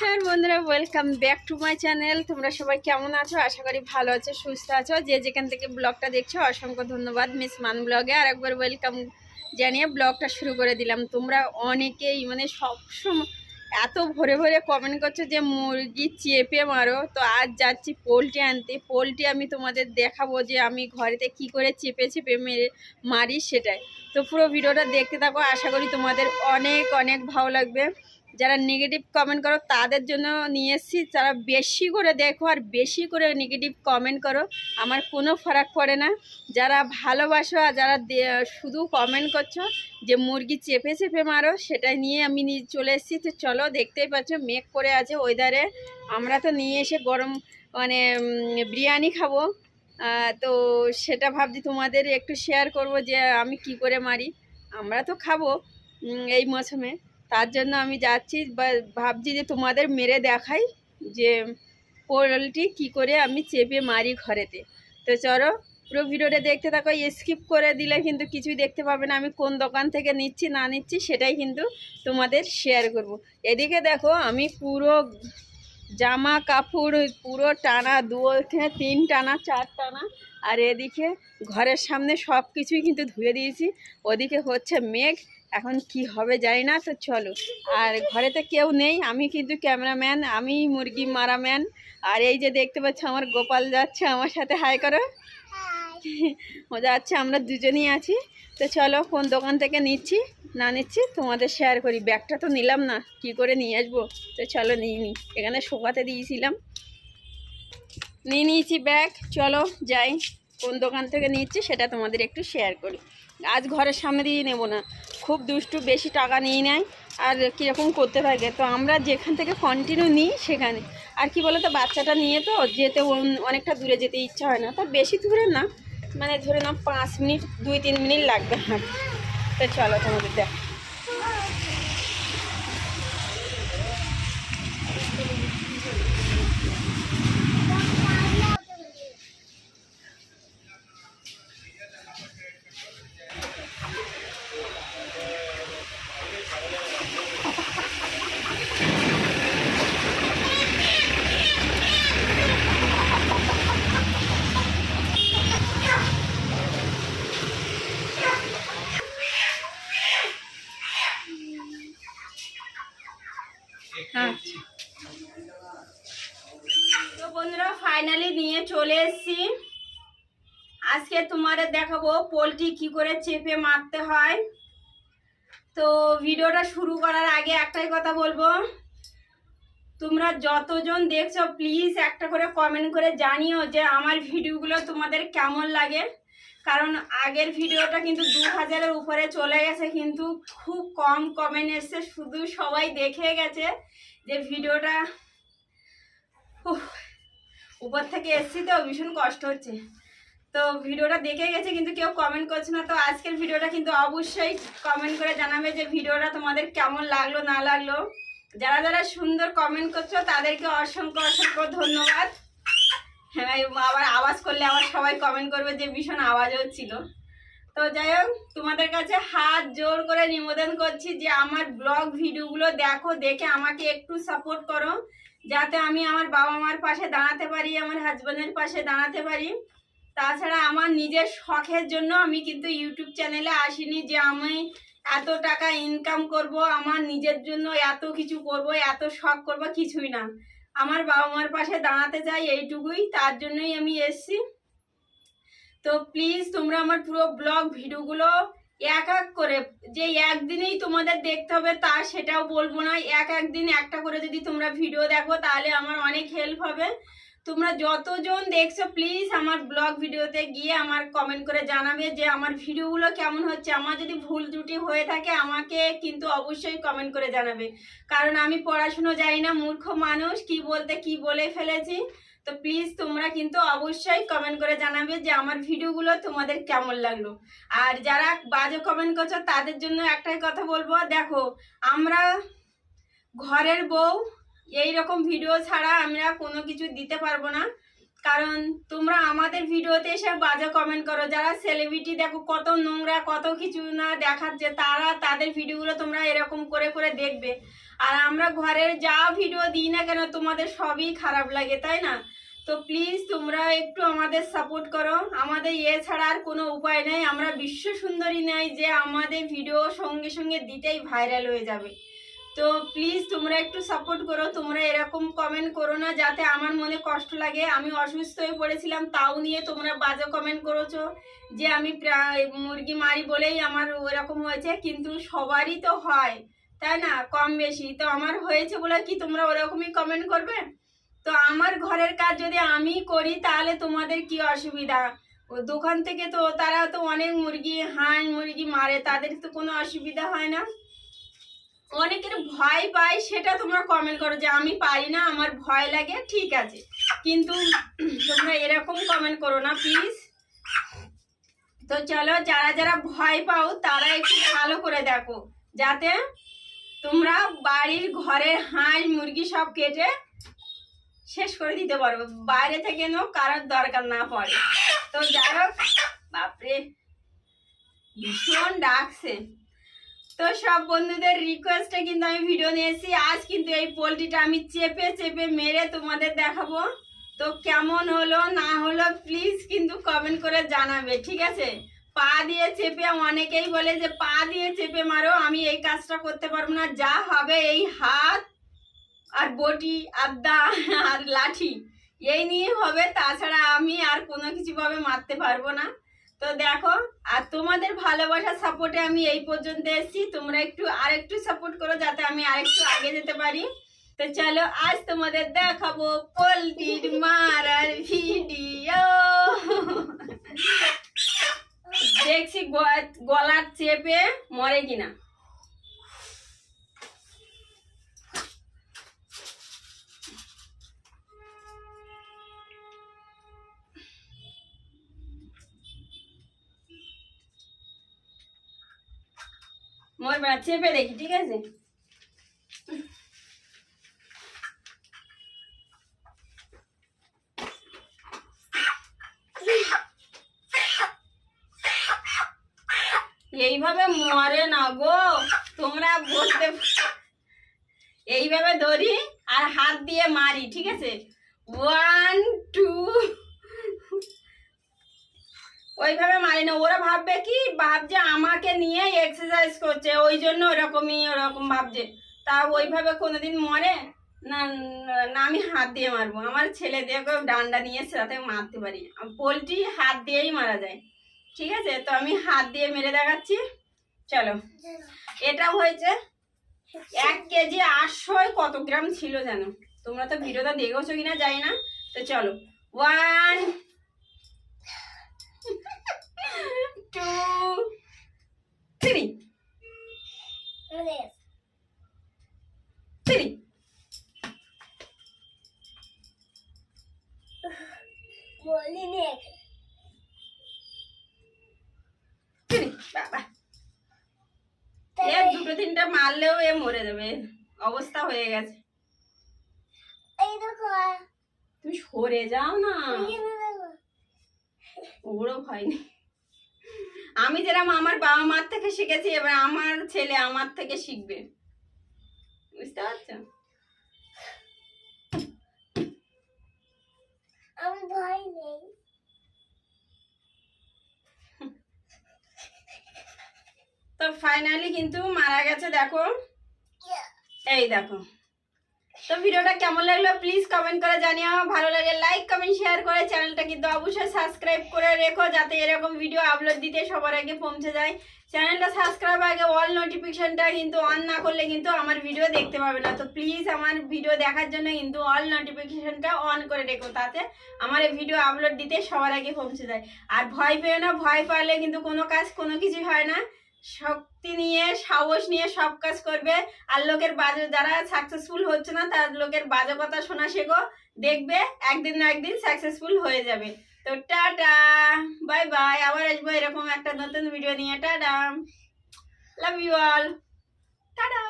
নমস্কার বন্ধুরা welcome back to my channel তোমরা সবাই কেমন আছো? আশা করি ভালো আছো, সুস্থ আছো। যে যেখান থেকে ব্লগটা দেখছ, অসংখ্য ধন্যবাদ। মিস মান ব্লগে আর একবার ওয়েলকাম জানিয়ে ব্লগটা শুরু করে দিলাম। তোমরা অনেকেই মানে সবসময় এত ভরে ভরে কমেন্ট করছ যে, মুরগি চেপে মারো। তো আজ যাচ্ছি পোলট্রি আনতে। পোলট্রি আমি তোমাদের দেখাবো যে আমি ঘরেতে কি করে চেপে চেপে মেরে মারি সেটাই। তো পুরো ভিডিওটা দেখতে থাকো। আশা করি তোমাদের অনেক অনেক ভালো লাগবে। যারা নেগেটিভ কমেন্ট করো, তাদের জন্য নিয়ে এসেছি। তারা বেশি করে দেখো আর বেশি করে নেগেটিভ কমেন্ট করো, আমার কোনো ফারাক পড়ে না। যারা ভালোবাসো আর যারা শুধু কমেন্ট করছ, যে মুরগি চেপে চেপে মারো, সেটাই নিয়ে আমি চলে এসেছি। তো চলো, দেখতেই পাচ্ছ, মেঘ করে আছে ওয়েদারে আমরা তো নিয়ে এসে গরম মানে বিরিয়ানি খাব। তো সেটা ভাবছি তোমাদের একটু শেয়ার করব যে আমি কি করে মারি। আমরা তো খাব এই মৌসুমে। তার জন্য আমি যাচ্ছি, বা ভাবছি যে তোমাদের মেরে দেখাই যে পোলট্রি কি করে আমি চেপে মারি ঘরেতে তো চলো, পুরো ভিডিওটা দেখতে থাকো স্কিপ করে দিলে কিন্তু কিছুই দেখতে পাবে না, আমি কোন দোকান থেকে নিচ্ছি, না নিচ্ছি সেটাই কিন্তু তোমাদের শেয়ার করব। এদিকে দেখো, আমি পুরো জামা কাপড় পুরো টানা দু থেকে তিন টানা, চার টানা, আর এদিকে ঘরের সামনে সব কিছুই কিন্তু ধুয়ে দিয়েছি, ওদিকে হচ্ছে মেঘ এখন কি হবে জানি না, তো চলো। আর ঘরেতে কেউ নেই, আমি কিন্তু ক্যামেরাম্যান, আমি মুরগি মারা ম্যান আর এই যে দেখতে পাচ্ছ, আমার গোপাল যাচ্ছে আমার সাথে, হাই করো। ও যাচ্ছে, আমরা দুজনেই আছি। তো চলো, কোন দোকান থেকে নিচ্ছি, না নিচ্ছি, তোমাদের শেয়ার করি। ব্যাগটা তো নিলাম না, কি করে নিয়ে আসব? তো চলো, নিয়ে নিই এখানে শোকাতে দিয়েছিলাম। নিয়ে নিয়েছি ব্যাগ, চলো, যাই। কোন দোকান থেকে নিচ্ছি সেটা তোমাদের একটু শেয়ার করি। আজ ঘরের সামনে দিয়ে নেব না। খুব দুষ্টু, বেশি টাকা নিয়ে নেয় আর কীরকম করতে থাকে। তো আমরা যেখান থেকে কন্টিনিউ নিই সেখানে। আর কি বলো তো বাচ্চাটা নিয়ে তো যেতে অনেকটা দূরে যেতে ইচ্ছা হয় না। তো বেশি দূরে না। মানে ধরে নাও পাঁচ মিনিট, দুই তিন মিনিট লাগবে হাঁটতে। তো চলো তোমাদের দেখ তো বন্ধুরা ফাইনালি নিয়ে চলে এসেছি। আজকে তোমাদের দেখাবো পোলট্রি কি করে চেপে মারতে হয়। তো ভিডিওটা শুরু করার আগে একটাই কথা বলব। তোমরা যতজন দেখছ প্লিজ একটা করে কমেন্ট করে জানিও যে আমার ভিডিওগুলো তোমাদের কেমন লাগে। কারণ আগের ভিডিওটা কিন্তু দু হাজারের উপরে চলে গেছে, কিন্তু খুব কম কমেন্ট এসছে, শুধু সবাই দেখে গেছে যে ভিডিওটা উপর থেকে এসছি তো, ভীষণ কষ্ট হচ্ছে। তো ভিডিওটা দেখে গেছে, কিন্তু কেউ কমেন্ট করছে না, তো আজকের ভিডিওটা কিন্তু অবশ্যই কমেন্ট করে জানাবে যে ভিডিওটা তোমাদের কেমন লাগল, না লাগল। যারা যারা সুন্দর কমেন্ট করছ, তাদেরকে অসংখ্য অসংখ্য ধন্যবাদ। হ্যাঁ আবার আওয়াজ করলে আবার সবাই কমেন্ট করবে যে ভীষণ আওয়াজ হচ্ছিল তো যাই হোক, তোমাদের কাছে হাত জোর করে নিবেদন করছি যে আমার ব্লগ ভিডিওগুলো দেখো, দেখে আমাকে একটু সাপোর্ট করো, যাতে আমি আমার বাবা মার পাশে দাঁড়াতে পারি, আমার হাজব্যান্ডের পাশে দাঁড়াতে পারি। তাছাড়া আমার নিজের শখের জন্য আমি কিন্তু ইউটিউব চ্যানেলে আসিনি যে আমি এত টাকা ইনকাম করব, আমার নিজের জন্য এত কিছু করব, এত শখ করব, কিছুই না। আমার বাবা মার পাশে দাঁড়াতে চাই এইটুকুই, তার জন্যই আমি এসছি। তো প্লিজ তোমরা আমার পুরো ব্লগ ভিডিওগুলো এক এক করে, যে একদিনেই তোমাদের দেখতে হবে তা সেটাও বলব না। এক একদিন একটা করে যদি তোমরা ভিডিও দেখো, তাহলে আমার অনেক হেল্প হবে। তোমরা যতজন দেখছ প্লিজ আমার ব্লগ ভিডিওতে গিয়ে আমার কমেন্ট করে জানাবে যে আমার ভিডিওগুলো কেমন হচ্ছে। আমার যদি ভুল ত্রুটি হয়ে থাকে, আমাকে কিন্তু অবশ্যই কমেন্ট করে জানাবে। কারণ আমি পড়াশুনো জানি না, মূর্খ মানুষ, কি বলতে কি বলে ফেলেছি। তো প্লিজ তোমরা কিন্তু অবশ্যই কমেন্ট করে জানাবে যে আমার ভিডিওগুলো তোমাদের কেমন লাগল। আর যারা বাজে কমেন্ট করছ, তাদের জন্য একটাই কথা বলব, দেখো, আমরা ঘরের বউ এই রকম ভিডিও ছাড়া আমরা কোনো কিছু দিতে পারব না। কারণ তোমরা আমাদের ভিডিওতে এসে বাজে কমেন্ট করো। যারা সেলিব্রিটি দেখো কত নোংরা, কত কিছু না দেখাচ্ছে, তারা তাদের ভিডিওগুলো তোমরা এরকম করে করে দেখবে। আর আমরা ঘরের যা ভিডিও দিই না কেন, তোমাদের সবই খারাপ লাগে, তাই না? তো প্লিজ তোমরা একটু আমাদের সাপোর্ট করো। আমাদের এ ছাড়া আর কোনো উপায় নেই। আমরা বিশ্ব সুন্দরী নাই যে আমাদের ভিডিও সঙ্গে সঙ্গে দিতেই ভাইরাল হয়ে যাবে। তো প্লিজ তোমরা একটু সাপোর্ট করো, তোমরা এরকম কমেন্ট করো না যাতে আমার মনে কষ্ট লাগে। আমি অসুস্থ হয়ে পড়েছিলাম, তাও নিয়ে তোমরা বাজে কমেন্ট করেছ যে আমি মুরগি মারি বলেই আমার ওরকম হয়েছে, কিন্তু সবারই তো হয়, তাই না? কম বেশি। তো আমার হয়েছে বলে কি তোমরা ওরকমই কমেন্ট করবে? তো আমার ঘরের কাজ যদি আমি করি, তাহলে তোমাদের কি অসুবিধা? ও দোকান থেকে তো তারা তো অনেক মুরগি, হাঁস মুরগি মারে, তাদের তো কোনো অসুবিধা হয় না। অনেকের ভয় পায়, সেটা তোমরা কমেন্ট করো যে আমি পারি না, আমার ভয় লাগে, ঠিক আছে। কিন্তু তোমরা এরকম কমেন্ট করো না প্লিজ তো চলো, যারা যারা ভয় পাও, তারা একটু ভালো করে দেখো, যাতে তোমরা বাড়ির ঘরের হাঁস, মুরগি সব কেটে শেষ করে দিতে পারব বাইরে থেকে নো কারোর দরকার না পড়ে। তো যাই হোক, বাপরে, ভীষণ ডাকছে। তো সব বন্ধুদের রিকোয়েস্টে কিন্তু আমি ভিডিও নিয়েছি। আজ কিন্তু এই পোলট্রিটা আমি চেপে চেপে মেরে তোমাদের দেখাবো। তো কেমন হলো, না হলো প্লিজ কিন্তু কমেন্ট করে জানাবে, ঠিক আছে? পা দিয়ে চেপে, অনেকেই বলে যে পা দিয়ে চেপে মারো, আমি এই কাজটা করতে পারব না। যা হবে এই হাত আর বটি আদা আর লাঠি, এই নিয়ে হবে। তাছাড়া আমি আর কোনো কিছুভাবে মারতে পারব না। তো দেখো, আর তোমাদের ভালোবাসা সাপোর্টে আমি এই পর্যন্ত এসেছি। তোমরা একটু আর একটু সাপোর্ট করো যাতে আমি আরেকটু আগে যেতে পারি। তো চলো, আজ তোমাদের দেখাবো পোলট্রির মারার ভিডিও দেখছি গলার চেপে মরে কিনা। মরবে না চেপে দেখি, ঠিক আছে? এইভাবে মরে না গো, তোমরা বলতে এইভাবে ধরি আর হাত দিয়ে মারি, ঠিক আছে? ওয়ান টু ওইভাবে মারি না। ওরা ভাববে কি? ভাবছে আমাকে নিয়ে এক্সারসাইজ করছে। ওই জন্য ওরকমই, ওরকম ভাবছে। তা ওইভাবে কোনোদিন মরে? না না, আমি হাত দিয়ে মারবো। আমার ছেলে দিয়ে ডান্ডা নিয়ে সাথে মারতে পারি। পোলট্রি হাত দিয়েই মারা যায়। ঠিক আছে? তো আমি হাত দিয়ে মেরে দেখাচ্ছি। চলো। এটা হয়েছে এক কেজি আটশো কত গ্রাম ছিল জানো তোমরা তো ভিডিওটা দেখেছ কিনা জানি না। তো চলো। One two three three three বাবা এ দুটো তিনটা মারলেও এ মরে যাবে। অবস্থা হয়ে গেছে। তুমি সরে যাও না। ওরও ভয় নেই। আমি যেরকম আমার বাবা মার থেকে শিখেছি এবার আমার ছেলে আমার থেকে শিখবে। বুঝতে পারছ? আমি ভয় নেই। তো ফাইনালি কিন্তু মারা গেছে দেখো। এই দেখো। তো ভিডিওটা কেমন লাগল প্লিজ কমেন্ট করে জানিও। ভালো লাগে লাইক কমেন্ট শেয়ার করে চ্যানেলটা কিন্তু অবশ্যই সাবস্ক্রাইব করে রেখো যাতে এরকম ভিডিও আপলোড দিতে সবার আগে পৌঁছে যায়। চ্যানেলটা সাবস্ক্রাইব আগে অল নোটিফিকেশনটা কিন্তু অন না করলে কিন্তু আমার ভিডিও দেখতে পাবে না। তো প্লিজ আমার ভিডিও দেখার জন্য কিন্তু অল নোটিফিকেশনটা অন করে রেখো তাতে আমার এই ভিডিও আপলোড দিতে সবার আগে পৌঁছে যায়। আর ভয় পেও না, ভয় পালে কিন্তু কোনো কাজ কোনো কিছুই হয় না। শক্তি নিয়ে, সাহস নিয়ে সব কাজ করবে। আর লোকের বাজে, যারা সাকসেসফুল হচ্ছে না, তার লোকের বাজে কথা শোনা শেখো। দেখবে একদিন না একদিন সাকসেসফুল হয়ে যাবে। তো টাটা! Bye bye! আবার আসব এরকম একটা নতুন ভিডিও নিয়ে। Tata! Love you all tata.